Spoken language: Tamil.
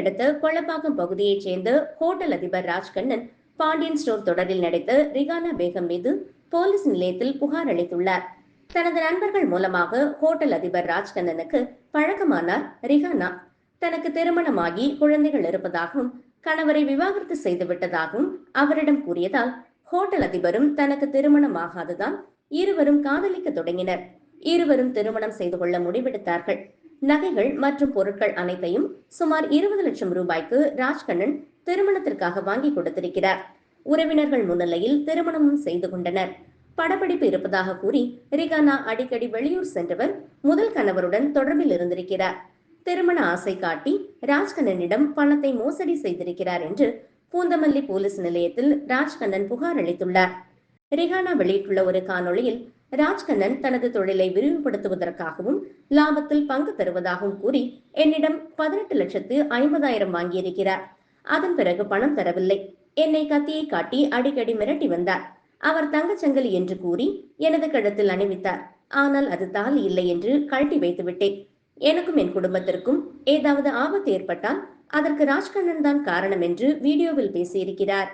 அடுத்த கொளப்பாக்கம் பகுதியைச் சேர்ந்த ஹோட்டல் அதிபர் ராஜ்கண்ணன் பாண்டியன் ஸ்டோர் தொடரில் நடித்த ரிகானா பேகம் மீது போலீஸ் நிலையத்தில் புகார் அளித்துள்ளார். தனது நண்பர்கள் மூலமாக ஹோட்டல் அதிபர் ராஜ்கண்ணனுக்கு பழக்கமானார் ரிகானா. தனக்கு திருமணமாகி குழந்தைகள் இருப்பதாகவும் கணவரை விவாகரத்து செய்து விட்டதாகவும் அவரிடம் கூறியதால் ஹோட்டல் அதிபரும் தனக்கு திருமணமாகாததால் இருவரும் காதலிக்க தொடங்கினர். இருவரும் திருமணம் செய்து கொள்ள முடிவெடுத்தார்கள். நகைகள் மற்றும் பொருட்கள் அனைத்தையும் சுமார் இருபது லட்சம் ரூபாய்க்கு ராஜ்கண்ணன் திருமணத்திற்காக வாங்கி கொடுத்திருக்கிறார். உறவினர்கள் முன்னிலையில் திருமணமும் செய்து கொண்டனர். படப்பிடிப்பு இருப்பதாக கூறி ரிகானா அடிக்கடி வெளியூர் சென்றவர் முதல் கணவருடன் தொடர்பில் இருந்திருக்கிறார். திருமண ஆசை காட்டி ராஜ்கண்ணனிடம் பணத்தை மோசடி செய்திருக்கிறார் என்று பூந்தமல்லி போலீஸ் நிலையத்தில் ராஜ்கண்ணன் புகார் அளித்துள்ளார். ரிகானா வெளியிட்டுள்ள ஒரு காணொளியில் ராஜ்கண்ணன் தனது தொழிலை விரிவுபடுத்துவதற்காகவும் லாபத்தில் பங்கு தருவதாகவும் கூறி என்னிடம் பதினெட்டு லட்சத்து ஐம்பதாயிரம் வாங்கியிருக்கிறார். அதன் பிறகு பணம் தரவில்லை. என்னை கத்தியை காட்டி அடிக்கடி மிரட்டி வந்தார். அவர் தங்கச்சங்கலி என்று கூறி எனது கழுத்தில் அணிவித்தார். ஆனால் அது தாலி இல்லை என்று கழட்டி வைத்து விட்டேன். எனக்கும் என் குடும்பத்திற்கும் ஏதாவது ஆபத்து ஏற்பட்டால் அதற்கு ராஜ்கண்ணன் தான் காரணம் என்று வீடியோவில் பேசியிருக்கிறார்.